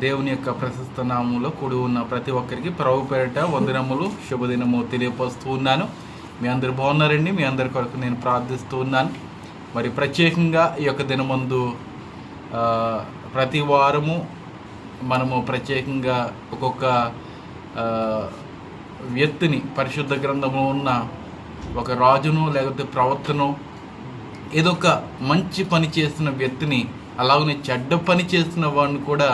దేవుని యొక్క ప్రశస్త నామంలో కూడి ఉన్న ప్రతి ఒక్కరికి ప్రభు పేరిట వందనములు శుభదినము తెలియపరుస్తూ ఉన్నాను. మీ అందరు బాగున్నారండి? మీ అందరి కొరకు నేను ప్రార్థిస్తూ ఉన్నాను. మరి ప్రత్యేకంగా ఈ యొక్క దినమందు ప్రతి వారము మనము ప్రత్యేకంగా ఒక్కొక్క వ్యక్తిని పరిశుద్ధ గ్రంథంలో ఉన్న ఒక రాజును లేకపోతే ప్రవర్తను ఏదో ఒక మంచి పని చేసిన వ్యక్తిని అలాగనే చెడ్డ పని చేసిన వాడిని కూడా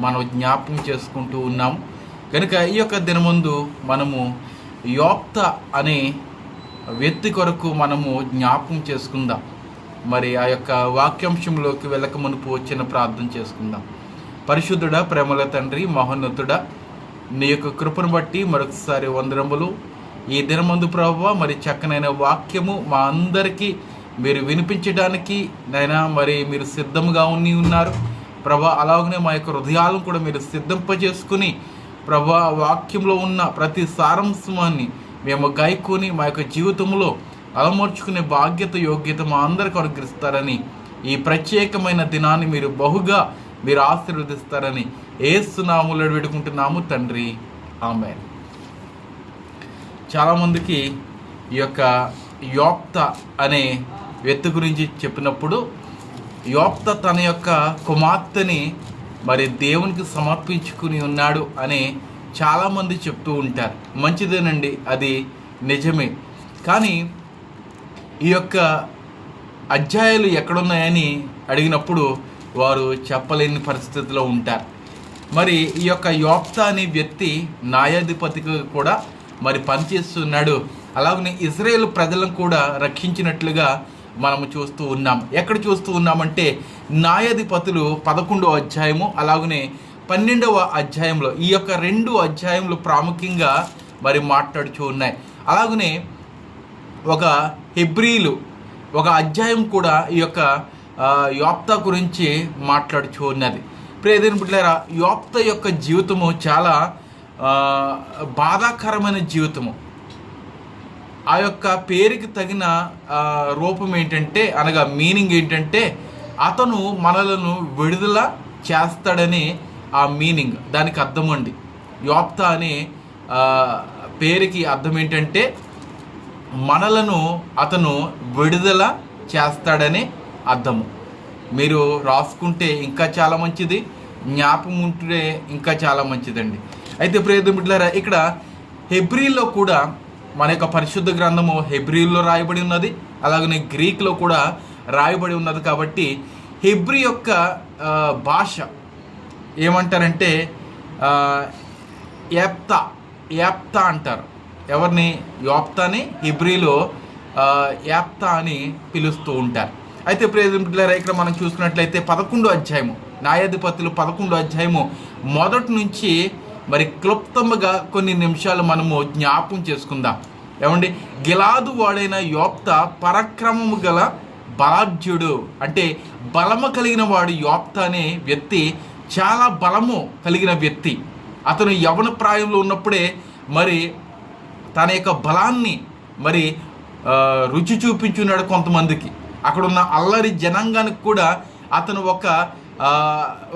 మనం జ్ఞాపకం చేసుకుంటూ ఉన్నాం. కనుక ఈ యొక్క దినమందు మనము యోప్త అనే వ్యక్తి కొరకు మనము జ్ఞాపకం చేసుకుందాం. మరి ఆ యొక్క వాక్యాంశంలోకి వెళ్ళక మునుపు వచ్చిన ప్రార్థన చేసుకుందాం. పరిశుద్ధుడ ప్రేమల తండ్రి మహోన్నతుడా నీ యొక్క కృపను బట్టి మరొకసారి వందరములు ఈ దినమందు ప్రభావ మరి చక్కనైన వాక్యము మా అందరికీ మీరు వినిపించడానికి నైనా మరి మీరు సిద్ధంగా ఉన్ని ఉన్నారు. ప్రభా అలాగనే మా యొక్క హృదయాలను కూడా మీరు సిద్ధింపజేసుకుని ప్రభా వాక్యంలో ఉన్న ప్రతి సారాంశమాన్ని మేము గాయకుని మా యొక్క జీవితంలో అలమర్చుకునే బాధ్యత యోగ్యత మా అందరికి అనుగ్రహిస్తారని ఈ ప్రత్యేకమైన దినాన్ని మీరు బహుగా మీరు ఆశీర్వదిస్తారని ఏసునాములు వేడుకుంటున్నాము తండ్రి. ఆమె చాలామందికి ఈ యొక్క యోక్త అనే వ్యక్తి గురించి చెప్పినప్పుడు యోప్త తన యొక్క కుమార్తెని మరి దేవునికి సమర్పించుకుని ఉన్నాడు అని చాలామంది చెప్తూ ఉంటారు. మంచిదేనండి అది నిజమే. కానీ ఈ యొక్క అధ్యాయాలు ఎక్కడున్నాయని అడిగినప్పుడు వారు చెప్పలేని పరిస్థితిలో ఉంటారు. మరి ఈ యొక్క యోప్త అనే వ్యక్తి న్యాయాధిపతిగా కూడా మరి పనిచేస్తున్నాడు. అలాగనే ఇజ్రాయేల్ ప్రజలను కూడా రక్షించినట్లుగా మనము చూస్తూ ఉన్నాం. ఎక్కడ చూస్తూ ఉన్నామంటే న్యాయాధిపతులు పదకొండవ అధ్యాయము అలాగనే పన్నెండవ అధ్యాయంలో ఈ యొక్క రెండు అధ్యాయములు ప్రాముఖ్యంగా మరి మాట్లాడుతూ ఉన్నాయి. అలాగనే ఒక హెబ్రీలు ఒక అధ్యాయం కూడా ఈ యొక్క యోప్త గురించి మాట్లాడుచూ ఉన్నది. ప్రియదేని బిడ్డారా యోప్త యొక్క జీవితము చాలా బాధాకరమైన జీవితము. ఆ యొక్క పేరుకి తగిన రూపం ఏంటంటే అనగా మీనింగ్ ఏంటంటే అతను మనలను విడుదల చేస్తాడని ఆ మీనింగ్. దానికి అర్థం అండి. యోప్త అనే పేరుకి అర్థం ఏంటంటే మనలను అతను విడుదల చేస్తాడని అర్థము. మీరు రాసుకుంటే ఇంకా చాలా మంచిది జ్ఞాపకం ఉంటే ఇంకా చాలా మంచిదండి. అయితే ప్రియత ఇక్కడ హెబ్రిల్లో కూడా మన యొక్క పరిశుద్ధ గ్రంథము హెబ్రిల్లో రాయబడి ఉన్నది అలాగనే గ్రీక్లో కూడా రాయబడి ఉన్నది కాబట్టి హెబ్రి యొక్క భాష ఏమంటారంటే యాప్తా యాప్తా అంటారు. ఎవరిని? యాప్తాని హిబ్రీలో యాప్తా అని పిలుస్తూ ఉంటారు. అయితే ప్రియమిట్లారా ఇక్కడ మనం చూసుకున్నట్లయితే పదకొండో అధ్యాయము న్యాయాధిపతులు పదకొండో అధ్యాయము మొదటి నుంచి మరి క్లుప్తంగా కొన్ని నిమిషాలు మనము జ్ఞాపం చేసుకుందాం. ఏమండి? గిలాదు వాడైన యోప్త పరక్రమము గల బలాఢ్యుడు. అంటే బలము కలిగిన వాడు యోప్త అనే వ్యక్తి చాలా బలము కలిగిన వ్యక్తి. అతను యవన ప్రాయంలో ఉన్నప్పుడే మరి తన యొక్క బలాన్ని మరి రుచి చూపించున్నాడు కొంతమందికి. అక్కడ ఉన్న అల్లరి జనాంగానికి కూడా అతను ఒక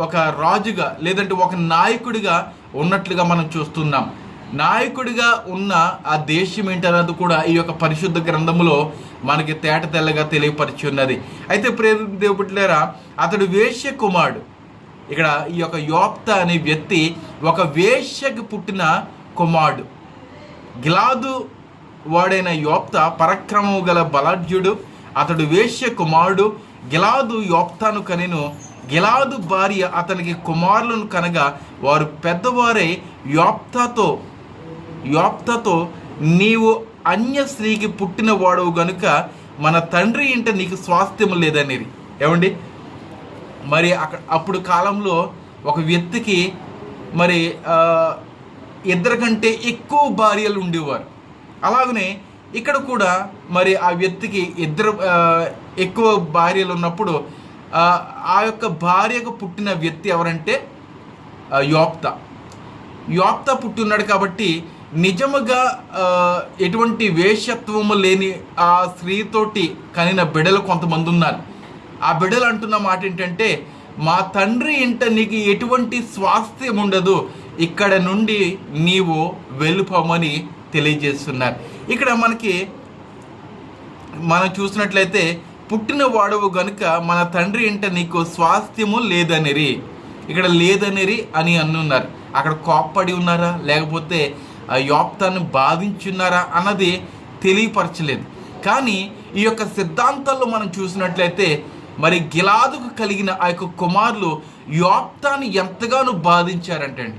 ఒక రాజుగా లేదంటే ఒక నాయకుడిగా ఉన్నట్లుగా మనం చూస్తున్నాం. నాయకుడిగా ఉన్న ఆ దేశం ఏంటన్నది కూడా ఈ యొక్క పరిశుద్ధ గ్రంథంలో మనకి తేట తెల్లగా తెలియపరిచి ఉన్నది. అయితే ప్రేమ దేవుట్లేరా అతడు వేశ్య కుమారుడు ఇక్కడ ఈ యొక్క యోప్త అనే వ్యక్తి ఒక వేశ్యకి పుట్టిన కుమారుడు. గిలాదు వాడైన యోప్త పరక్రమము గల బలాఢ్యుడు అతడు వేశ్య కుమారుడు గిలాదు యోప్తాను కనెను గిలాదు భార్య అతనికి కుమారులను కనగా వారు పెద్దవారై యోప్తతో యోప్తతో నీవు అన్య స్త్రీకి పుట్టిన వాడవు గనుక మన తండ్రి ఇంట నీకు స్వాస్థ్యం లేదనేది. ఏమండి? మరి అక్కడ అప్పుడు కాలంలో ఒక వ్యక్తికి మరి ఆ, ఇద్దరు కంటే ఎక్కువ భార్యలు ఉండేవారు. అలాగనే ఇక్కడ కూడా మరి ఆ వ్యక్తికి ఇద్దరు ఎక్కువ భార్యలు ఉన్నప్పుడు ఆ, యొక్క భార్యకు పుట్టిన వ్యక్తి ఎవరంటే యోప్త. యోప్త పుట్టున్నాడు కాబట్టి నిజముగా ఎటువంటి వేషత్వము లేని ఆ స్త్రీతోటి కనిన బిడలు కొంతమంది ఉన్నారు ఆ బిడలు అంటున్న మాట ఏంటంటే మా తండ్రి ఇంట నీకు ఎటువంటి స్వాస్థ్యం ఉండదు ఇక్కడ నుండి నీవు వెళ్ళిపోమని తెలియజేస్తున్నారు. ఇక్కడ మనకి మనం చూసినట్లయితే పుట్టిన వాడవు గనుక మన తండ్రి ఇంట నీకు స్వాస్థ్యము లేదనిరి. ఇక్కడ లేదనిరి అని అన్నున్నారు. అక్కడ కోప్పడి ఉన్నారా? లేకపోతే ఆ యోప్తాన్ని బాధించున్నారా అన్నది తెలియపరచలేదు. కానీ ఈ యొక్క సిద్ధాంతాల్లో మనం చూసినట్లయితే మరి గిలాదుకు కలిగిన ఆ యొక్క కుమారులు యోప్తాన్ని ఎంతగానో బాధించారంటండి.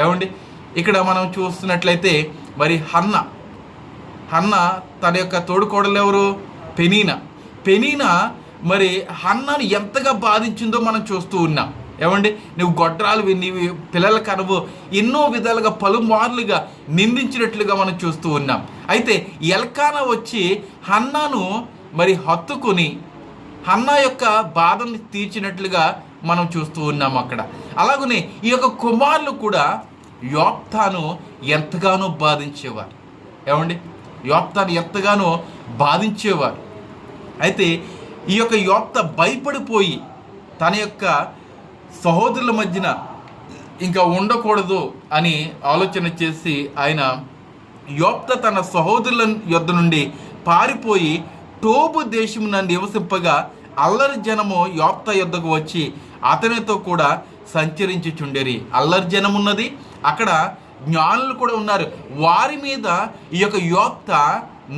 ఏమండి? ఇక్కడ మనం చూస్తున్నట్లయితే మరి హన్న. హన్న తన యొక్క తోడుకోడలు ఎవరు? పెనీన. పెనీనా మరి హన్నాను ఎంతగా బాధించిందో మనం చూస్తూ ఉన్నాం. ఏమండి? నువ్వు గొడ్రాలు నీవు పిల్లల కనువు ఎన్నో విధాలుగా పలుమార్లుగా నిందించినట్లుగా మనం చూస్తూ ఉన్నాం. అయితే ఎల్కానా వచ్చి హన్నాను మరి హత్తుకొని హన్నా యొక్క బాధను తీర్చినట్లుగా మనం చూస్తూ ఉన్నాం అక్కడ. అలాగనే ఈ యొక్క కుమారులు కూడా యోప్తాను ఎంతగానో బాధించేవారు. ఏమండి? యోప్తాను ఎంతగానో బాధించేవారు. అయితే ఈ యొక్క యోప్త భయపడిపోయి తన యొక్క సహోదరుల మధ్యన ఇంకా ఉండకూడదు అని ఆలోచన చేసి ఆయన యోప్త తన సహోదరుల యొద్ద నుండి పారిపోయి టోబు దేశమున నివసింపగా అల్లరి జనము యోప్త యొద్దకు వచ్చి అతనితో కూడా సంచరించుచుండేరి. అల్లరి జనం ఉన్నది అక్కడ జ్ఞానులు కూడా ఉన్నారు. వారి మీద ఈ యొక్క యోప్త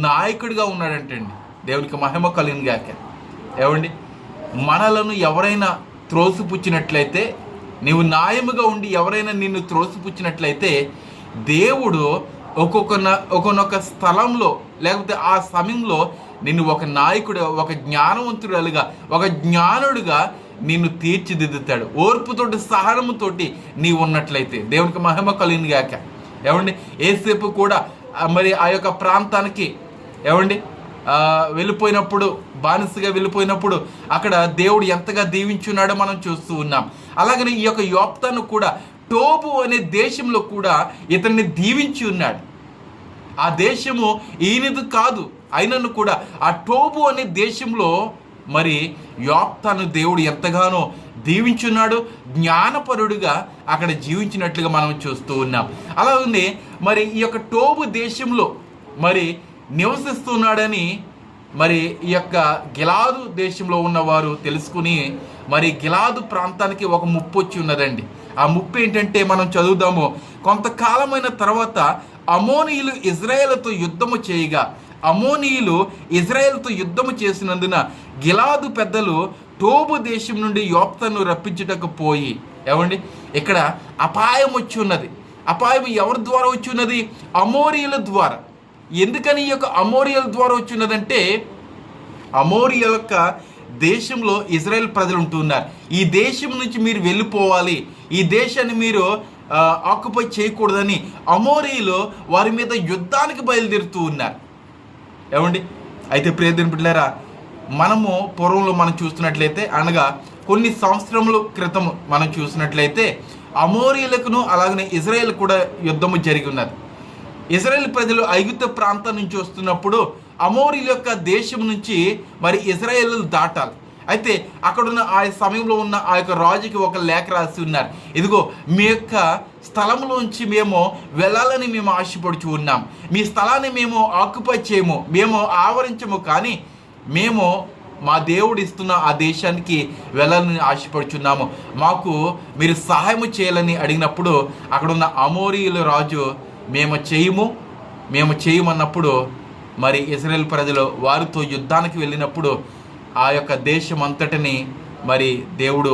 నాయకుడిగా ఉన్నాడంటండి. దేవునికి మహిమ కలిగిన గాక ఏమండి? మనలను ఎవరైనా త్రోసిపుచ్చినట్లయితే నీవు న్యాయముగా ఉండి ఎవరైనా నిన్ను త్రోసిపుచ్చినట్లయితే దేవుడు ఒక్కొక్క న- ఒక్కొక్క స్థలంలో లేకపోతే ఆ సమయంలో నిన్ను ఒక నాయకుడు ఒక జ్ఞానవంతుడుగా ఒక జ్ఞానుడుగా నిన్ను తీర్చిదిద్దుతాడు. ఓర్పుతోటి సహనముతోటి నీవు ఉన్నట్లయితే దేవునికి మహిమ కలిగింది గాక ఏమండి? ఏసేపు కూడా మరి ఆ యొక్క ప్రాంతానికి ఏమండి? వెళ్ళిపోయినప్పుడు బానిసగా వెళ్ళిపోయినప్పుడు అక్కడ దేవుడు ఎంతగా దీవించున్నాడో మనం చూస్తూ ఉన్నాం. అలాగనే ఈ యొక్క యోప్తాను కూడా టోబు అనే దేశంలో కూడా ఇతన్ని దీవించి ఉన్నాడు. ఆ దేశము ఈయనది కాదు అయినను కూడా. ఆ టోబు అనే దేశంలో మరి యోప్తాను దేవుడు ఎంతగానో దీవించున్నాడు జ్ఞానపరుడుగా అక్కడ జీవించినట్లుగా మనం చూస్తూ ఉన్నాం. అలా ఉంది మరి ఈ యొక్క టోబు దేశంలో మరి నివసిస్తున్నాడని మరి ఈ యొక్క గిలాదు దేశంలో ఉన్నవారు తెలుసుకుని మరి గిలాదు ప్రాంతానికి ఒక ముప్పు వచ్చి ఉన్నదండి. ఆ ముప్పు ఏంటంటే మనం చదువుదాము. కొంతకాలమైన తర్వాత అమోనీయులు ఇజ్రాయేల్తో యుద్ధము చేయగా అమోనీయులు ఇజ్రాయేల్తో యుద్ధము చేసినందున గిలాదు పెద్దలు టోబు దేశం నుండి యోప్తను రప్పించుటకు పోయి ఏమండి? ఇక్కడ అపాయం వచ్చి ఉన్నది. అపాయం ఎవరి ద్వారా వచ్చి ఉన్నది? అమోరీయుల ద్వారా. ఎందుకని ఈ యొక్క అమోరియల్ ద్వారా వచ్చి ఉన్నదంటే యొక్క దేశంలో ఇజ్రాయెల్ ప్రజలు ఉంటున్నారు ఈ దేశం నుంచి మీరు వెళ్ళిపోవాలి. ఈ దేశాన్ని మీరు ఆక్యుపై చేయకూడదని అమోరీలు వారి మీద యుద్ధానికి బయలుదేరుతూ ఉన్నారు. ఏమండి? అయితే ప్రియదని బిడ్డారా మనము పూర్వంలో మనం చూస్తున్నట్లయితే అనగా కొన్ని సంవత్సరముల క్రితం మనం చూసినట్లయితే అమోరీయులకును అలాగనే ఇజ్రాయెల్ కూడా యుద్ధము జరిగి ఉన్నది. ఇజ్రాయెల్ ప్రజలు ఐగుప్త ప్రాంతం నుంచి వస్తున్నప్పుడు అమోరీల యొక్క దేశం నుంచి మరి ఇజ్రాయెల్ దాటాలి. అయితే అక్కడున్న ఆ సమయంలో ఉన్న ఆ యొక్క రాజుకి ఒక లేఖ రాసి ఉన్నారు. ఇదిగో మీ యొక్క స్థలంలోంచి మేము వెళ్ళాలని మేము ఆశపడుచు ఉన్నాం. మీ స్థలాన్ని మేము ఆక్యుపై చేయము మేము ఆవరించము కానీ మేము మా దేవుడు ఇస్తున్న ఆ దేశానికి వెళ్ళాలని ఆశపడుచున్నాము మాకు మీరు సహాయం చేయాలని అడిగినప్పుడు అక్కడున్న అమోరీయుల రాజు మేము చేయము మేము చేయమన్నప్పుడు మరి ఇజ్రాయెల్ ప్రజలు వారితో యుద్ధానికి వెళ్ళినప్పుడు ఆ యొక్క దేశం అంతటిని మరి దేవుడు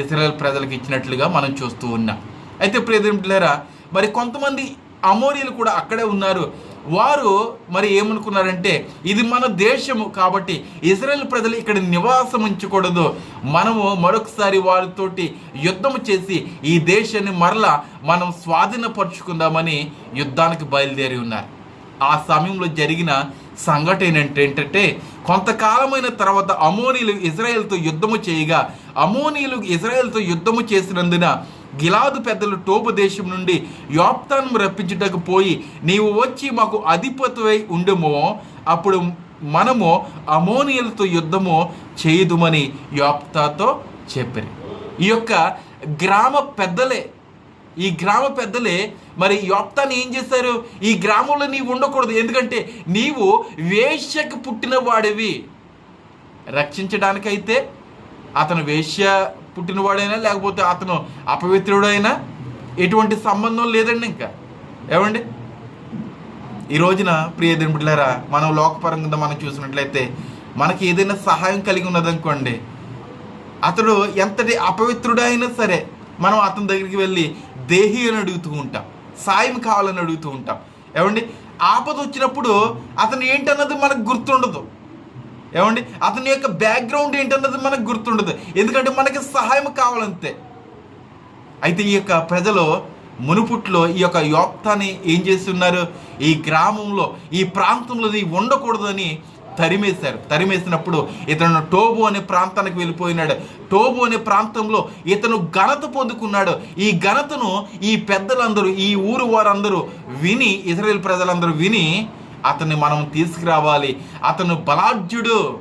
ఇజ్రాయెల్ ప్రజలకు ఇచ్చినట్లుగా మనం చూస్తూ ఉన్నాం. అయితే ప్రియమిట్లారా మరి కొంతమంది అమోరీలు కూడా అక్కడే ఉన్నారు. వారు మరి ఏమనుకున్నారంటే ఇది మన దేశము కాబట్టి ఇజ్రాయెల్ ప్రజలు ఇక్కడ నివాసం ఉంచకూడదు. మనము మరొకసారి వారితోటి యుద్ధము చేసి ఈ దేశాన్ని మరలా మనం స్వాధీనపరుచుకుందామని యుద్ధానికి బయలుదేరి ఉన్నారు. ఆ సమయంలో జరిగిన సంఘటన ఏంటి- ఏంటంటే కొంతకాలమైన తర్వాత అమోనీలు ఇజ్రాయెల్తో యుద్ధము చేయగా అమోనీలు ఇజ్రాయెల్తో యుద్ధము చేసినందున గిలాదు పెద్దలు టోపు దేశం నుండి యోప్తాను రప్పించుటకు పోయి నీవు వచ్చి మాకు అధిపతివై ఉండమో. అప్పుడు మనము అమోనియలతో యుద్ధము చేయుదుమని యోప్తాతో చెప్పారు. ఈ యొక్క గ్రామ పెద్దలే ఈ గ్రామ పెద్దలే మరి యోప్తాన్ని ఏం చేశారు ఈ గ్రామంలో నీవు ఉండకూడదు. ఎందుకంటే నీవు వేశ్యకు పుట్టిన వాడివి రక్షించడానికైతే అతను వేశ్య పుట్టినవాడైనా లేకపోతే అతను అపవిత్రుడైనా ఎటువంటి సంబంధం లేదండి ఇంకా. ఏమండి? ఈ రోజున ప్రియ దింపులారా మనం లోకపరంగా మనం చూసినట్లయితే మనకి ఏదైనా సహాయం కలిగి ఉన్నదనుకోండి అతడు ఎంతటి అపవిత్రుడైనా సరే మనం అతని దగ్గరికి వెళ్ళి దేహి అని అడుగుతూ ఉంటాం సాయం కావాలని అడుగుతూ ఉంటాం. ఏమండి? ఆపద వచ్చినప్పుడు అతను ఏంటన్నది మనకు గుర్తుండదు. ఏమండి? అతని యొక్క బ్యాక్గ్రౌండ్ ఏంటన్నది మనకు గుర్తుండదు. ఎందుకంటే మనకి సహాయం కావాలంతే. అయితే ఈ యొక్క ప్రజలు మునుపుట్లో ఈ యొక్క యోప్తాని ఏం చేస్తున్నారు? ఈ గ్రామంలో ఈ ప్రాంతంలో ఉండకూడదని తరిమేశారు. తరిమేసినప్పుడు ఇతను టోబు అనే ప్రాంతానికి వెళ్ళిపోయినాడు. టోబు అనే ప్రాంతంలో ఇతను ఘనత పొందుకున్నాడు. ఈ ఘనతను ఈ పెద్దలందరూ ఈ ఊరు వారందరూ విని ఇజ్రాయేల్ ప్రజలందరూ విని అతన్ని మనం తీసుకురావాలి. అతను బలాఢ్యుడు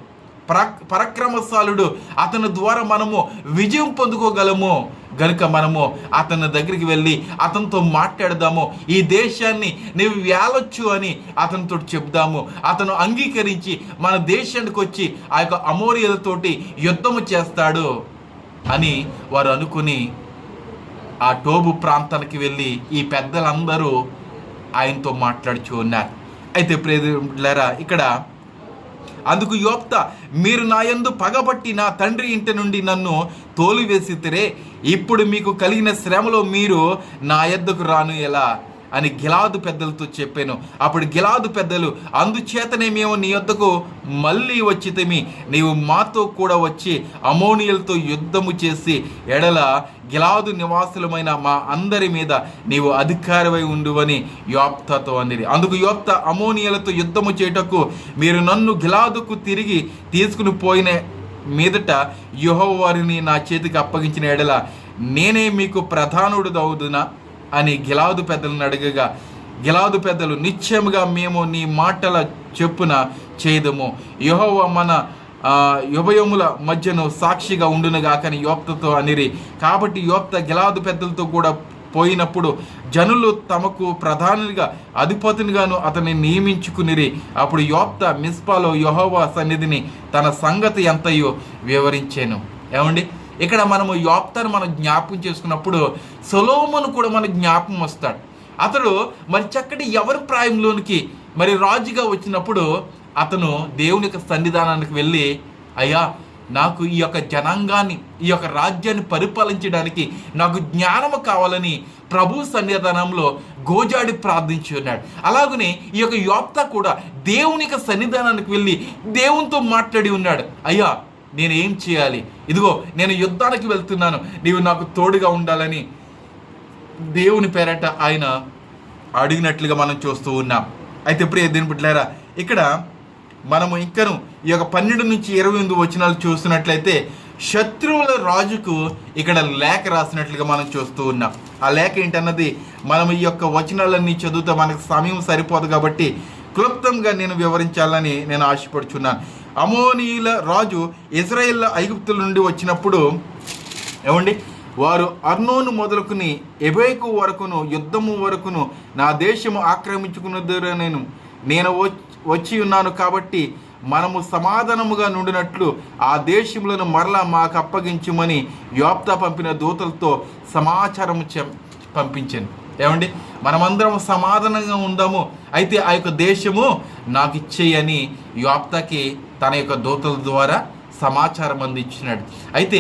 పర పరక్రమశాలుడు. అతని ద్వారా మనము విజయం పొందుకోగలము. గనుక మనము అతని దగ్గరికి వెళ్ళి అతనితో మాట్లాడదాము. ఈ దేశాన్ని నీవు వేలొచ్చు అని అతనితో చెప్దాము అతను అంగీకరించి మన దేశానికి వచ్చి ఆ యొక్క అమోరియలతోటి యుద్ధము చేస్తాడు అని వారు అనుకుని ఆ టోబు ప్రాంతానికి వెళ్ళి ఈ పెద్దలందరూ ఆయనతో మాట్లాడుచూ ఉన్నారు. అయితే ప్రేరులారా ఇక్కడ అందుకు యోప్త మీరు నా యందు పగబట్టి నా తండ్రి ఇంటి నుండి నన్ను తోలివేసితిరే. ఇప్పుడు మీకు కలిగిన శ్రమలో మీరు నా యద్దకు రాను ఎలా? అని గిలాదు పెద్దలతో చెప్పాను. అప్పుడు గిలాదు పెద్దలు అందుచేతనే మేము నీ యొద్దకు మళ్ళీ వచ్చితమి నీవు మాతో కూడా వచ్చి అమోనియలతో యుద్ధము చేసి ఎడల గిలాదు నివాసులమైన మా అందరి మీద నీవు అధికారమై ఉండువని యోప్తతో అందిరి. అందుకు యోప్త అమోనియలతో యుద్ధము చేయుటకు మీరు నన్ను గిలాదుకు తిరిగి తీసుకుని పోయిన మీదట యుహో వారిని నా చేతికి అప్పగించిన ఎడల నేనే మీకు ప్రధానుడు దౌదునా అని గిలాదు పెద్దలను అడగగా గిలాదు పెద్దలు నిశ్చయముగా మేము నీ మాటల చెప్పున చేయదము యహోవ మన యుభయముల ఉభయముల మధ్యను సాక్షిగా ఉండునుగా కానీ యోప్తతో అనిరి. కాబట్టి యోప్త గిలాదు పెద్దలతో కూడా పోయినప్పుడు జనులు తమకు ప్రధానిగా అధిపతినిగాను అతన్ని నియమించుకునిరి. అప్పుడు యోప్త మిస్పాలో యహోవా సన్నిధిని తన సంగతి ఎంతయో వివరించాను. ఏమండి? ఇక్కడ మనము యోప్తను మనం జ్ఞాపకం చేసుకున్నప్పుడు సొలోమును కూడా మన జ్ఞాపకం వస్తాడు. అతడు మరి చక్కటి ఎవరి ప్రాయంలోనికి మరి రాజుగా వచ్చినప్పుడు అతను దేవుని యొక్క సన్నిధానానికి వెళ్ళి అయ్యా నాకు ఈ యొక్క జనాంగాన్ని ఈ యొక్క రాజ్యాన్ని పరిపాలించడానికి నాకు జ్ఞానము కావాలని ప్రభు సన్నిధానంలో గోజాడి ప్రార్థించి ఉన్నాడు. అలాగనే ఈ యొక్క యోప్త కూడా దేవుని యొక్క సన్నిధానానికి వెళ్ళి దేవునితో మాట్లాడి ఉన్నాడు. అయ్యా నేను ఏం చేయాలి? ఇదిగో నేను యుద్ధానికి వెళ్తున్నాను. నీవు నాకు తోడుగా ఉండాలని దేవుని పేరట ఆయన అడిగినట్లుగా మనం చూస్తూ ఉన్నాం. అయితే ప్రియ దీని బిడ్డలారా ఇక్కడ మనము ఇంకను ఈ యొక్క పన్నెండు నుంచి ఇరవై ఎనిమిది వచనాలు చూస్తున్నట్లయితే శత్రువుల రాజుకు ఇక్కడ లేఖ రాసినట్లుగా మనం చూస్తూ ఉన్నాం. ఆ లేఖ ఏంటన్నది? మనం ఈ యొక్క వచనాలన్నీ చదువుతా మనకు సమయం సరిపోదు కాబట్టి క్లుప్తంగా నేను వివరించాలని నేను ఆశపడుచున్నాను అమోనీయుల రాజు ఇజ్రాయిల్ ఐగుప్తుల నుండి వచ్చినప్పుడు ఏమండి? వారు అర్నోను మొదలుకుని ఎబేకు వరకును యుద్ధము వరకును నా దేశము ఆక్రమించుకున్నదిరా నేను. నేను వచ్చి ఉన్నాను కాబట్టి మనము సమాధానముగా నుండినట్లు ఆ దేశములను మరలా మాకు అప్పగించుమని యోప్త పంపిన దూతలతో సమాచారం చె పంపించాను. ఏమండి? మనమందరం సమాధానంగా ఉందాము. అయితే ఆ యొక్క దేశము నాకు ఇచ్చేయని యోప్తకి తన యొక్క దూతల ద్వారా సమాచారం అందించినాడు. అయితే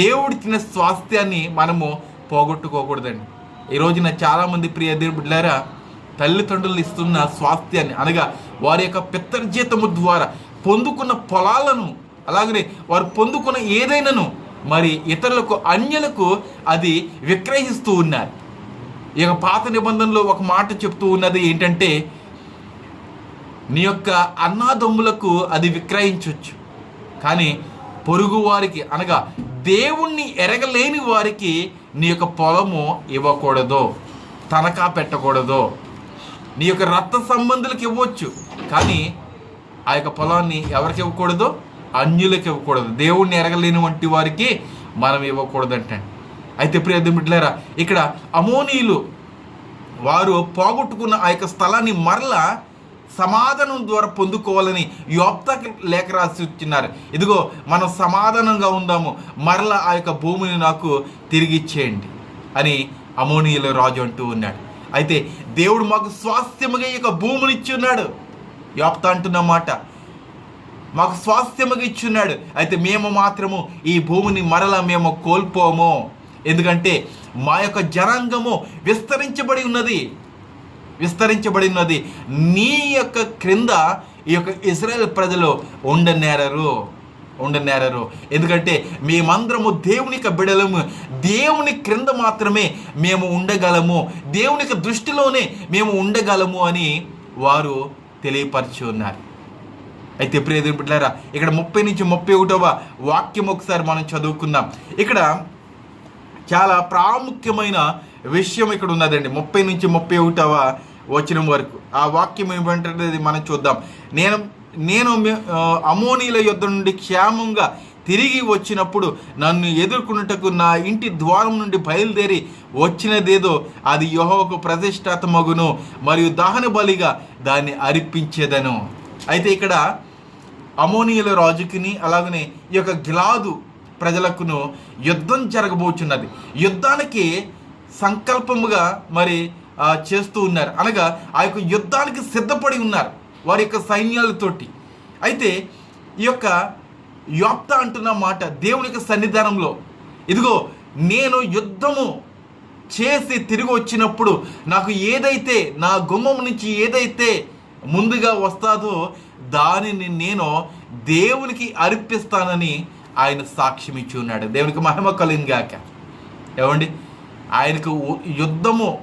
దేవుడిచ్చిన స్వాస్థ్యాన్ని మనము పోగొట్టుకోకూడదండి. ఈ రోజున చాలామంది ప్రియ బిడ్డారా తల్లిదండ్రులు ఇస్తున్న స్వాస్థ్యాన్ని అనగా వారి యొక్క పిత్తర్జీతము ద్వారా పొందుకున్న పొలాలను అలాగనే వారు పొందుకున్న ఏదైనాను మరి ఇతరులకు అన్యులకు అది విక్రయిస్తూ ఉన్నారు. ఈ యొక్క పాత నిబంధనలో ఒక మాట చెప్తూ ఉన్నది ఏంటంటే నీ యొక్క అన్నాదమ్ములకు అది విక్రయించవచ్చు కానీ పొరుగు వారికి అనగా దేవుణ్ణి ఎరగలేని వారికి నీ యొక్క పొలము ఇవ్వకూడదు తనఖా పెట్టకూడదు. నీ యొక్క రక్త సంబంధులకు ఇవ్వచ్చు కానీ ఆ యొక్క పొలాన్ని ఎవరికి ఇవ్వకూడదు? అన్యులకు ఇవ్వకూడదు. దేవుణ్ణి ఎరగలేని వంటి వారికి మనం ఇవ్వకూడదంటే అయితే ప్రియ బిడ్డలారా ఇక్కడ అమోనీలు వారు పోగొట్టుకున్న ఆ యొక్క స్థలాన్ని మరలా సమాధానం ద్వారా పొందుకోవాలని యోప్త లేఖ రాసి ఇచ్చినారు ఇదిగో మనం సమాధానంగా ఉందాము మరలా ఆ యొక్క భూమిని నాకు తిరిగి ఇచ్చేయండి అని అమోనీయుల రాజు అంటూ ఉన్నాడు. అయితే దేవుడు మాకు స్వాస్థ్యముగా ఈ యొక్క భూమిని ఇచ్చి ఉన్నాడు. యోప్త అంటున్న మాట మాకు స్వాస్థ్యముగా ఇచ్చున్నాడు అయితే మేము మాత్రము ఈ భూమిని మరలా మేము కోల్పోము. ఎందుకంటే మా యొక్క జనాంగము విస్తరించబడి ఉన్నది. విస్తరించబడి ఉన్నది. నీ యొక్క క్రింద ఈ యొక్క ఇజ్రాయెల్ ప్రజలు ఉండనేరరు. ఉండనేరరు. ఎందుకంటే మేమందరము దేవుని యొక్క బిడలము. దేవుని క్రింద మాత్రమే మేము ఉండగలము. దేవుని యొక్క దృష్టిలోనే మేము ఉండగలము అని వారు తెలియపరిచి ఉన్నారు. అయితే ప్రియదేవి బిడ్డారా ఇక్కడ ముప్పై నుంచి ముప్పై ఒకటవ వాక్యం ఒకసారి మనం చదువుకుందాం. ఇక్కడ చాలా ప్రాముఖ్యమైన విషయం ఇక్కడ ఉన్నదండి. ముప్పై నుంచి ముప్పై ఒకటవ వచనం వరకు. ఆ వాక్యం ఏమంటుంది మనం చూద్దాం. నేను నేను అమోనీల యుద్ధ నుండి క్షేమంగా తిరిగి వచ్చినప్పుడు నన్ను ఎదుర్కొనుటకు నా ఇంటి ద్వారం నుండి బయలుదేరి వచ్చినదేదో అది యెహోవాకు ప్రతిష్టాత్మగును మరియు దహన బలిగా దాన్ని అర్పించేదను. అయితే ఇక్కడ అమోనియల రాజుకిని అలాగనే ఈ యొక్క గిలాదు ప్రజలకును యుద్ధం జరగబోచున్నది. యుద్ధానికి సంకల్పముగా మరి చేస్తూ ఉన్నారు. అనగా ఆ యొక్క యుద్ధానికి సిద్ధపడి ఉన్నారు వారి యొక్క సైన్యాలతోటి. అయితే ఈ యొక్క యోప్త అంటున్న మాట దేవుని యొక్క సన్నిధానంలో ఇదిగో నేను యుద్ధము చేసి తిరిగి వచ్చినప్పుడు నాకు ఏదైతే నా గుమ్మం నుంచి ఏదైతే ముందుగా వస్తాదో దానిని నేను దేవునికి అర్పిస్తానని ఆయన సాక్ష్యం ఇచ్చి ఉన్నాడు. దేవునికి మహిమ కలిగాక ఏమండి? ఆయనకు యుద్ధము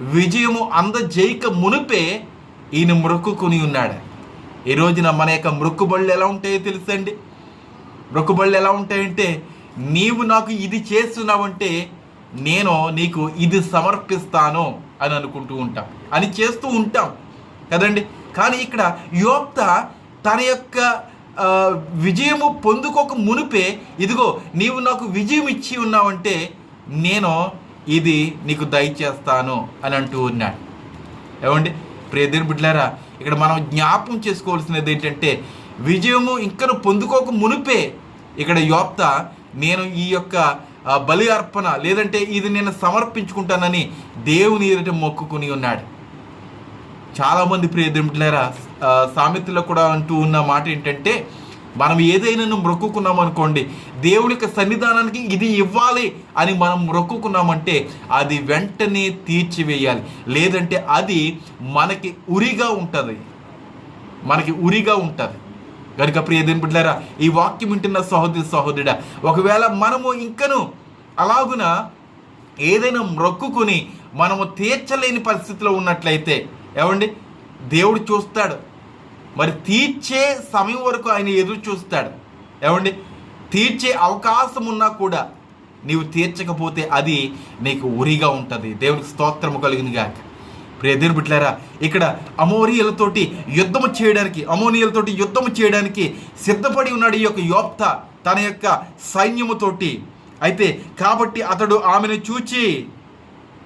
విజయము అందజేయక మునిపే ఈయన మృక్కుని ఉన్నాడు. ఈ రోజున మన యొక్క మృక్కుబళ్ళు ఎలా ఉంటాయో తెలుసండి? మృక్కుబళ్ళు ఎలా ఉంటాయంటే నీవు నాకు ఇది చేస్తున్నావంటే నేను నీకు ఇది సమర్పిస్తాను అని అనుకుంటూ ఉంటాం. అని చేస్తూ ఉంటాం. కదండి? కానీ ఇక్కడ యోప్త తన యొక్క విజయము పొందుకోక మునిపే ఇదిగో నీవు నాకు విజయం ఇచ్చి ఉన్నావంటే నేను ఇది నీకు దయచేస్తాను అని అంటూ ఉన్నాడు. ఏమండి? ప్రియదేని బిడ్డలారా ఇక్కడ మనం జ్ఞాపం చేసుకోవాల్సినది ఏంటంటే విజయము ఇంకను పొందుకోక మునిపే ఇక్కడ యోప్త నేను ఈ యొక్క బలి అర్పణ లేదంటే ఇది నేను సమర్పించుకుంటానని దేవుని ఎదుట మొక్కుకుని ఉన్నాడు. చాలామంది ప్రియదేమిట్లారా సామెతలో కూడా అంటూ ఉన్న మాట ఏంటంటే మనం ఏదైనా మొక్కుకున్నాం అనుకోండి దేవుని యొక్క సన్నిధానానికి ఇది ఇవ్వాలి అని మనం మొక్కుకున్నామంటే అది వెంటనే తీర్చివేయాలి. లేదంటే అది మనకి ఉరిగా ఉంటుంది. మనకి ఉరిగా ఉంటుంది. కనుక ప్రియదేని బిడ్డారా ఈ వాక్యం వింటున్న సహోదరి సహోదరుడా ఒకవేళ మనము ఇంకను అలాగున ఏదైనా మొక్కుకుని మనము తీర్చలేని పరిస్థితిలో ఉన్నట్లయితే ఏమండి? దేవుడు చూస్తాడు. మరి తీర్చే సమయం వరకు ఆయన ఎదురు చూస్తాడు. ఏమండి? తీర్చే అవకాశం ఉన్నా కూడా నీవు తీర్చకపోతే అది నీకు ఉరిగా ఉంటుంది. దేవునికి స్తోత్రము కలిగింది గాక. ప్రియదేవుని బిట్లారా ఇక్కడ అమోరియలతోటి యుద్ధము చేయడానికి అమోనియలతోటి యుద్ధము చేయడానికి సిద్ధపడి ఉన్నాడు ఈ యొక్క యోప్త తన యొక్క సైన్యముతోటి. అయితే కాబట్టి అతడు ఆమెను చూచి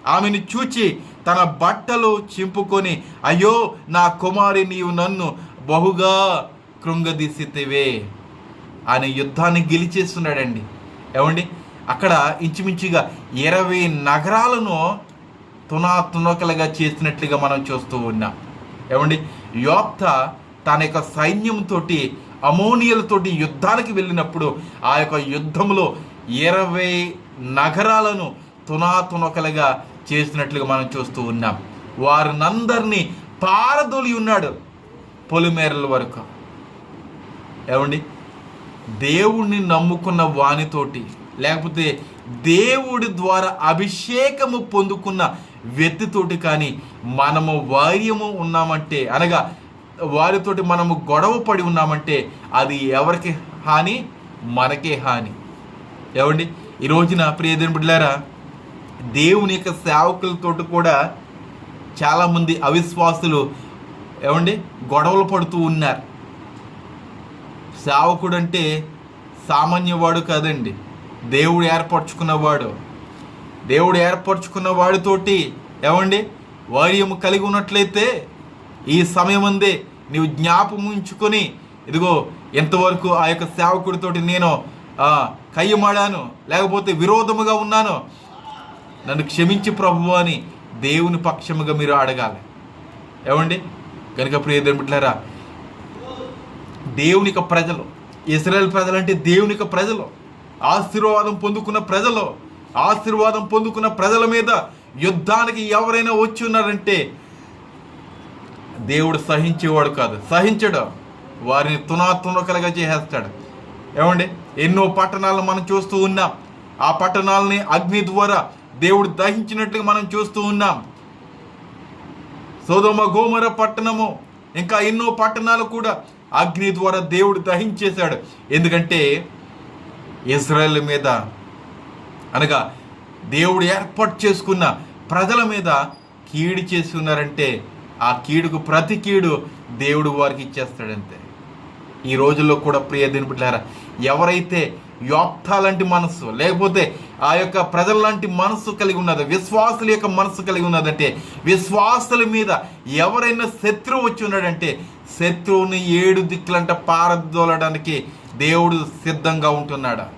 ఆమెను చూచి తన బట్టలు చింపుకొని అయ్యో నా కుమారి నీవు నన్ను బహుగా కృంగదీసితివే ఆయన యుద్ధాన్ని గెలిచేస్తున్నాడండి. ఏమండి? అక్కడ ఇంచుమించుగా ఇరవై నగరాలను తునా తునకలుగా చేసినట్లుగా మనం చూస్తూ ఉన్నాం. ఏమండి? యోప్త తన యొక్క సైన్యంతో అమోనియలతోటి యుద్ధానికి వెళ్ళినప్పుడు ఆ యొక్క యుద్ధంలో ఇరవై నగరాలను తునా తునకలుగా చేసినట్లుగా మనం చూస్తూ ఉన్నాం. వారినందరినీ పారదోలి ఉన్నాడు పొలిమేరల వరకు. ఏమండి? దేవుణ్ణి నమ్ముకున్న వానితోటి లేకపోతే దేవుడి ద్వారా అభిషేకము పొందుకున్న వ్యక్తితోటి కానీ మనము వార్యము ఉన్నామంటే అనగా వారితోటి మనము గొడవ పడి ఉన్నామంటే అది ఎవరికి హాని? మనకే హాని. ఏమండి? ఈ రోజున ప్రియదేని బిడ్డలారా దేవుని యొక్క సేవకులతోటి కూడా చాలామంది అవిశ్వాసులు ఏమండి? గొడవలు పడుతూ ఉన్నారు. సేవకుడు అంటే సామాన్యవాడు కాదండి. దేవుడు ఏర్పరచుకున్నవాడు. దేవుడు ఏర్పరచుకున్న వాడితోటి ఏమండి? వార్యము కలిగి ఉన్నట్లయితే ఈ సమయం అందే నీవు జ్ఞాపకం ఉంచుకొని ఇదిగో ఎంతవరకు ఆ యొక్క సేవకుడితోటి నేను కయ్యమాడాను లేకపోతే విరోధముగా ఉన్నాను నన్ను క్షమించి ప్రభు అని దేవుని పక్షముగా మీరు అడగాలి. ఏమండి? కనుక ప్రియ బిడ్డలారా దేవుని యొక్క ప్రజలు ఇస్రాయల్ ప్రజలంటే దేవుని యొక్క ప్రజలు ఆశీర్వాదం పొందుకున్న ప్రజలు ఆశీర్వాదం పొందుకున్న ప్రజల మీద యుద్ధానికి ఎవరైనా వచ్చి ఉన్నారంటే దేవుడు సహించేవాడు కాదు. సహించడు. వారిని తునాతునకలుగా చేసేస్తాడు. ఏమండి? ఎన్నో పట్టణాలను మనం చూస్తూ ఉన్నాం. ఆ పట్టణాలని అగ్ని ద్వారా దేవుడు దహించినట్లుగా మనం చూస్తూ ఉన్నాం. సోదోమ గోమర పట్టణము ఇంకా ఎన్నో పట్టణాలు కూడా అగ్ని ద్వారా దేవుడు దహించేశాడు. ఎందుకంటే ఇజ్రాయెల్ మీద అనగా దేవుడు ఏర్పాటు చేసుకున్న ప్రజల మీద కీడు చేసి ఉన్నారంటే ఆ కీడుకు ప్రతి కీడు దేవుడు వారికి ఇచ్చేస్తాడంతే. ఈ రోజుల్లో కూడా ప్రియ దినపట్లారా ఎవరైతే యోప్తా లాంటి మనస్సు లేకపోతే ఆ యొక్క ప్రజల లాంటి మనస్సు కలిగి ఉన్నది విశ్వాసుల యొక్క మనస్సు కలిగి ఉన్నదంటే విశ్వాసుల మీద ఎవరైనా శత్రువు వచ్చి ఉన్నాడంటే శత్రువుని ఏడు దిక్కులంట పారదోలడానికి దేవుడు సిద్ధంగా ఉంటున్నాడా?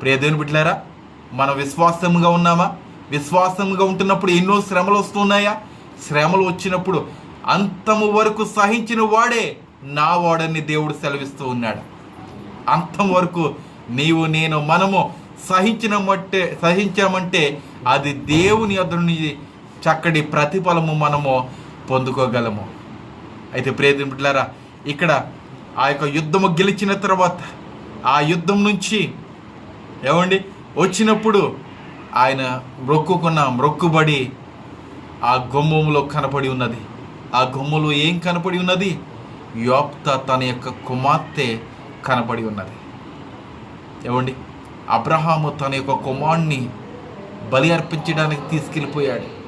ప్రియదేవుని బిడ్డలారా మనం విశ్వాసంగా ఉన్నామా? విశ్వాసంగా ఉంటున్నప్పుడు ఎన్నో శ్రమలు వస్తున్నాయా? శ్రమలు వచ్చినప్పుడు అంతము వరకు సహించిన వాడే నా వాడని దేవుడు సెలవిస్తూ ఉన్నాడు. అంతం వరకు నీవు నేను మనము సహించినమంటే సహించామంటే అది దేవుని అతని చక్కటి ప్రతిఫలము మనము పొందుకోగలము. అయితే ప్రియదేవుని ఇక్కడ ఆ యొక్క యుద్ధము గెలిచిన తర్వాత ఆ యుద్ధం నుంచి ఏమండి? వచ్చినప్పుడు ఆయన మొక్కుకున్న మొక్కుబడి ఆ గుమ్మంలో కనపడి ఉన్నది. ఆ గుమ్మలో ఏం కనపడి ఉన్నది? యోప్త తన యొక్క కుమార్తె కనబడి ఉన్నది. ఏమండి? అబ్రహాము తన యొక్క కుమారుణ్ణి బలి అర్పించడానికి తీసుకెళ్ళిపోయాడు.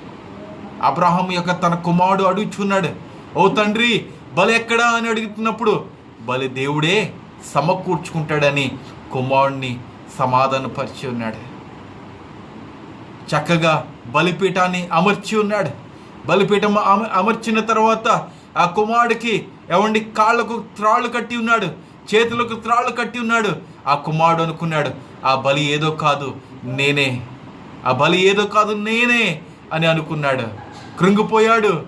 అబ్రహాం యొక్క తన కుమారుడు అడుగుచున్నాడు ఓ తండ్రి బలి ఎక్కడా? అని అడుగుతున్నప్పుడు బలి దేవుడే సమకూర్చుకుంటాడని కుమారుణ్ణి సమాధానపరిచి ఉన్నాడు. చక్కగా బలిపీఠాన్ని అమర్చి ఉన్నాడు. బలిపీఠం అమర్చిన తర్వాత ఆ కుమారుడికి ఎవండి కాళ్ళకు త్రాళ్ళు కట్టి ఉన్నాడు. చేతులకు త్రాళ్ళు కట్టి ఉన్నాడు. ఆ కుమారుడు అనుకున్నాడు ఆ బలి ఏదో కాదు నేనే. ఆ బలి ఏదో కాదు నేనే అని అనుకున్నాడు. కృంగిపోయాడు.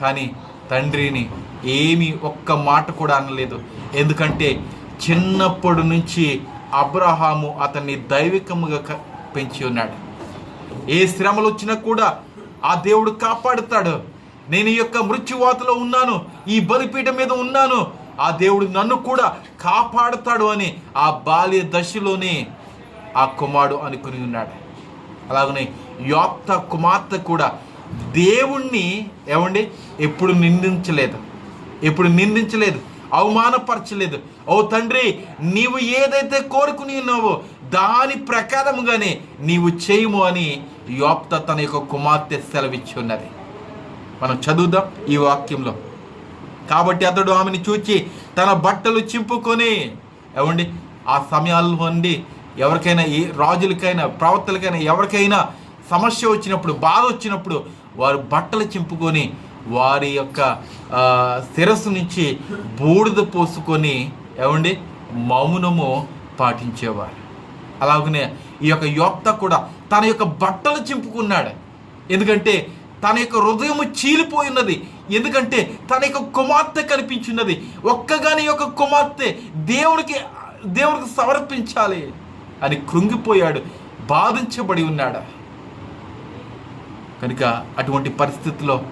కానీ తండ్రిని ఏమీ ఒక్క మాట కూడా అనలేదు. ఎందుకంటే చిన్నప్పటి నుంచి అబ్రహాము అతన్ని దైవికముగా పెంచి ఉన్నాడు. ఏ శ్రమలు వచ్చినా కూడా ఆ దేవుడు కాపాడుతాడు. నేను ఈ యొక్క మృత్యువాతలో ఉన్నాను ఈ బలిపీఠం మీద ఉన్నాను ఆ దేవుడు నన్ను కూడా కాపాడుతాడు అని ఆ బాల్య దశలోనే ఆ కుమారుడు అనుకుని ఉన్నాడు. అలాగనే యోప్త కుమార్తె కూడా దేవుణ్ణి ఏమండి? ఎప్పుడు నిందించలేదు. ఎప్పుడు నిందించలేదు. అవమానపరచలేదు. ఓ తండ్రి నీవు ఏదైతే కోరుకుని ఉన్నావో దాని ప్రకారముగానే నీవు చేయము అని యోప్త తన యొక్క కుమార్తె సెలవిచ్చి ఉన్నది. మనం చదువుదాం ఈ వాక్యంలో. కాబట్టి అతడు ఆమెను చూచి తన బట్టలు చింపుకొని ఏమండి ఆ సమయాల్లో నుండి ఎవరికైనా ఏ రాజులకైనా ప్రవర్తలకైనా ఎవరికైనా సమస్య వచ్చినప్పుడు బాధ వచ్చినప్పుడు వారు బట్టలు చింపుకొని వారి యొక్క శిరస్సు నుంచి బూడిద పోసుకొని ఏమండి మౌనము పాటించేవారు. అలాగనే ఈ యొక్క యోక్త కూడా తన యొక్క బట్టలు చింపుకున్నాడు. ఎందుకంటే తన యొక్క హృదయము చీలిపోయినది ఎందుకంటే తన యొక్క కుమార్తె కనిపించినది ఒక్కగాని యొక్క కుమార్తె దేవునికి దేవునికి సమర్పించాలి అని కృంగిపోయాడు బాధించబడి ఉన్నాడు. కనుక అటువంటి పరిస్థితిలో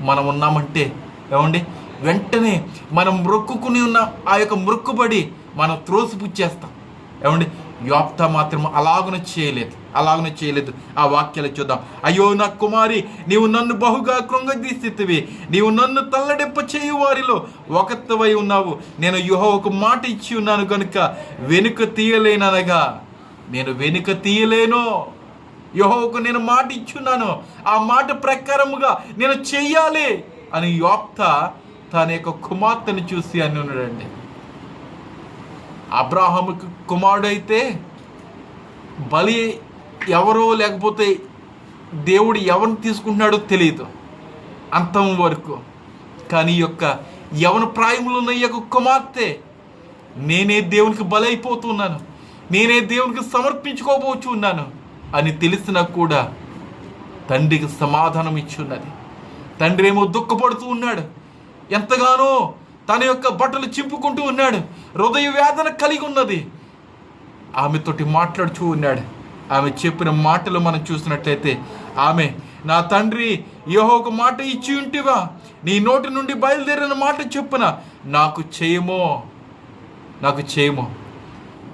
మనం ఉన్నామంటే ఏమండి? వెంటనే మనం మొక్కుకుని ఉన్న ఆ యొక్క మొక్కుబడి మనం త్రోసిపుచ్చేస్తాం. ఏమండి? యోప్త మాత్రం అలాగున చేయలేదు అలాగున చేయలేదు. ఆ వాక్యాలు చూద్దాం. అయ్యో నా కుమారి నీవు నన్ను బహుగా కృంగదీస్థితివి నీవు నన్ను తల్లడింప చేయు వారిలో ఒకత్తవై ఉన్నావు. నేను యుహోకు మాట ఇచ్చి ఉన్నాను కనుక వెనుక తీయలేననగా నేను వెనుక తీయలేను. యహోకు నేను మాట ఇచ్చున్నాను ఆ మాట ప్రకారముగా నేను చెయ్యాలి అని యోప్త తన యొక్క కుమార్తెను చూసి అని ఉన్నాడండి. అబ్రాహముకు కుమారుడైతే బలి ఎవరో లేకపోతే దేవుడు ఎవరిని తీసుకుంటున్నాడో తెలియదు అంతం వరకు. కానీ యొక్క యవన ప్రాయములో ఉన్న యొక్క కుమార్తె నేనే దేవునికి బలైపోతున్నాను. నేనే దేవునికి సమర్పించుకోబోచు ఉన్నాను అని తెలిసినా కూడా తండ్రికి సమాధానం ఇచ్చున్నది తండ్రి ఏమో దుఃఖపడుతూ ఉన్నాడు. ఎంతగానో తన యొక్క బట్టలు చింపుకుంటూ ఉన్నాడు. హృదయ వేదన కలిగి ఉన్నది. ఆమెతోటి మాట్లాడుచూ ఉన్నాడు. ఆమె చెప్పిన మాటలు మనం చూసినట్లయితే ఆమె నా తండ్రి ఏహో ఒక మాట ఇచ్చి ఉంటివా? నీ నోటి నుండి బయలుదేరిన మాట చెప్పున నాకు చేయమో? నాకు చేయమో?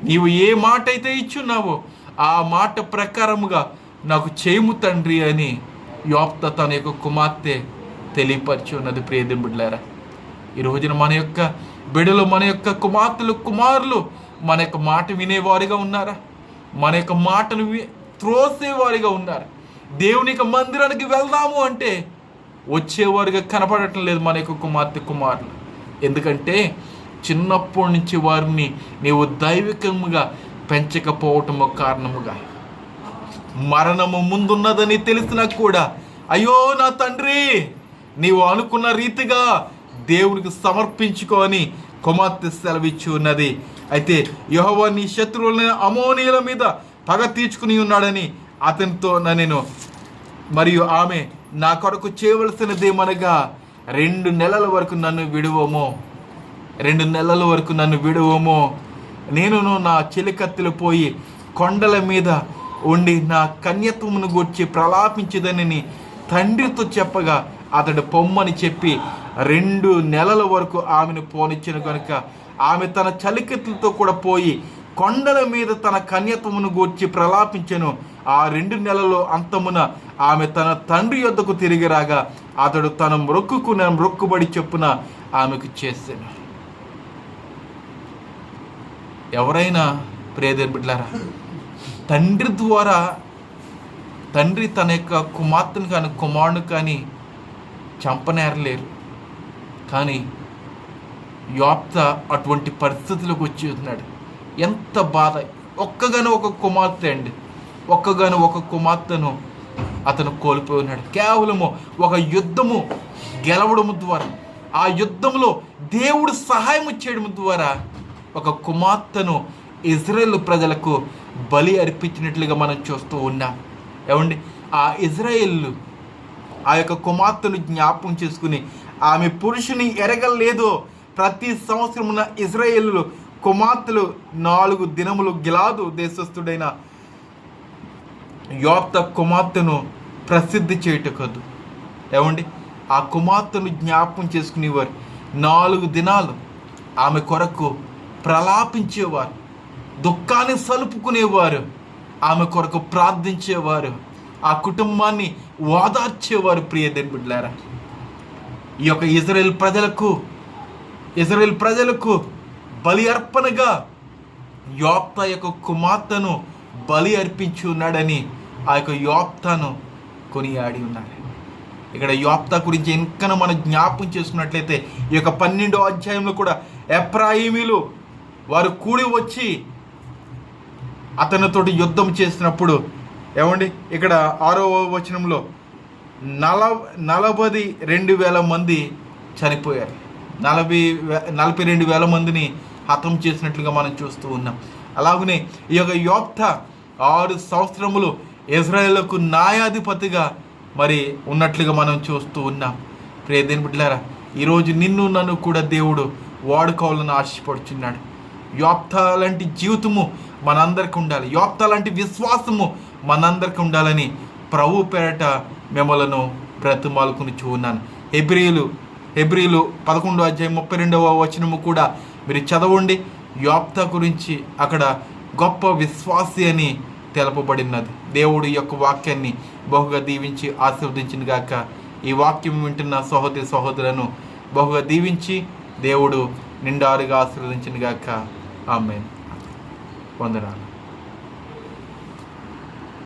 నీవు ఏ మాట అయితే ఇచ్చున్నావో ఆ మాట ప్రకారముగా నాకు చేయము తండ్రి అని యోప్త తన యొక్క కుమార్తె తెలియపరిచి ఉన్నది. ప్రియదింబుడ్లారా ఈ రోజున మన యొక్క బిడలు మన యొక్క కుమార్తెలు కుమారులు మన యొక్క మాట వినేవారిగా ఉన్నారా? మన యొక్క మాటను వి- త్రోసేవారిగా ఉన్నారు? దేవుని యొక్క మందిరానికి వెళ్దాము అంటే వచ్చేవారిగా కనపడటం లేదు మన యొక్క కుమార్తె కుమారులు. ఎందుకంటే చిన్నప్పటి నుంచి వారిని నీవు దైవికంగా పెంచకపోవటము కారణముగా. మరణము ముందున్నదని తెలిసినా కూడా అయ్యో నా తండ్రి నీవు అనుకున్న రీతిగా దేవునికి సమర్పించుకొని కుమార్తె సెలవిచ్చి ఉన్నది. అయితే యెహోవా నీ శత్రువులైన అమోనీయుల మీద పగ తీర్చుకుని ఉన్నాడని అతనితో నేను మరియు ఆమె నా కొరకు చేయవలసినదేమనగా రెండు నెలల వరకు నన్ను విడువమో. రెండు నెలల వరకు నన్ను విడువమో. నేను నా చెలికత్తెలు పోయి కొండల మీద ఉండి నా కన్యత్వమును గూర్చి ప్రలాపించదనని తండ్రితో చెప్పగా అతడు పొమ్మని చెప్పి రెండు నెలల వరకు ఆమెను పోనిచ్చిన కనుక ఆమె తన చలికత్తులతో కూడా పోయి కొండల మీద తన కన్యత్వమును గూర్చి ప్రలాపించెను. ఆ రెండు నెలలు అంతమున ఆమె తన తండ్రి యొద్దకు తిరిగి రాగా అతడు తన మ్రొక్కుకున్న మొక్కుబడి చెప్పున ఆమెకు చేశాను. ఎవరైనా ప్రియదేర్ తండ్రి ద్వారా తండ్రి తన యొక్క కుమార్తెను కానీ కుమారుడు కానీ చంపనేరలేరు. కానీ యోప్త అటువంటి పరిస్థితులకు వచ్చి ఉన్నాడు ఎంత బాధ. ఒక్కగాను ఒక కుమార్తె అండి. ఒక్కగాను ఒక కుమార్తెను అతను కోల్పోయి ఉన్నాడు. కేవలము ఒక యుద్ధము గెలవడము ద్వారా ఆ యుద్ధంలో దేవుడు సహాయం చేయడం ద్వారా ఒక కుమార్తెను ఇజ్రాయెల్ ప్రజలకు బలి అర్పించినట్లుగా మనం చూస్తూ ఉన్నాం. ఏమండి? ఆ ఇజ్రాయెల్ ఆ యొక్క కుమార్తెను జ్ఞాపకం చేసుకుని ఆమె పురుషుని ఎరగలేదు. ప్రతి సంవత్సరమున ఇజ్రాయేలు కుమార్తెలు నాలుగు దినములు గిలాదు దేశస్థుడైన యోప్త కుమార్తెను ప్రసిద్ధి చేయటకదు ఏమండి? ఆ కుమార్తెను జ్ఞాపకం చేసుకునేవారు. నాలుగు దినాలు ఆమె కొరకు ప్రలాపించేవారు. దుఃఖాన్ని సలుపుకునేవారు. ఆమె కొరకు ప్రార్థించేవారు. ఆ కుటుంబాన్ని ఓదార్చేవారు ప్రియ బిడ్డారా ఈ యొక్క ఇజ్రాయెల్ ప్రజలకు ఇజ్రాయెల్ ప్రజలకు బలి అర్పణగా యోప్త యొక్క కుమార్తెను బలి అర్పించి ఉన్నాడని ఆ యొక్క యోప్తను కొనియాడి ఉన్నాడు. ఇక్కడ యోప్త గురించి ఇంకా మనం జ్ఞాపం చేసుకున్నట్లయితే ఈ యొక్క పన్నెండో అధ్యాయంలో కూడా ఎప్రాయిమీలు వారు కూడి వచ్చి అతనితోటి యుద్ధం చేసినప్పుడు ఏమండి? ఇక్కడ ఆరో వచనంలో నల నలభై రెండు వేల మంది చనిపోయారు. నలభై నలభై రెండు వేల మందిని హతం చేసినట్లుగా మనం చూస్తూ ఉన్నాం. అలాగనే ఈ యొక్క యోక్త ఆరు సంవత్సరములు ఇజ్రాయేళ్ళకు న్యాయాధిపతిగా మరి ఉన్నట్లుగా మనం చూస్తూ ఉన్నాం. ప్రియదేని బిడ్డలారా ఈరోజు నిన్ను నన్ను కూడా దేవుడు వాడుకోవాలని ఆశపడుచున్నాడు. యోప్త లాంటి జీవితము మనందరికి ఉండాలి. యోప్త లాంటి విశ్వాసము మనందరికి ఉండాలని ప్రభు పేరట మిమ్మలను బ్రతిమాలుకుని చూన్నాను హెబ్రియులు హెబ్రియులు పదకొండో అధ్యాయం ముప్పై రెండవ వచనము కూడా మీరు చదవండి. యోప్త గురించి అక్కడ గొప్ప విశ్వాసి అని తెలపబడినది. దేవుడు యొక్క వాక్యాన్ని బహుగా దీవించి ఆశీర్వదించిన గాక ఈ వాక్యం వింటున్న సహోదరి సహోదరులను బహుగా దీవించి దేవుడు నిండారుగా ఆశీర్వదించిన గాక. ఆమె వందనాలు.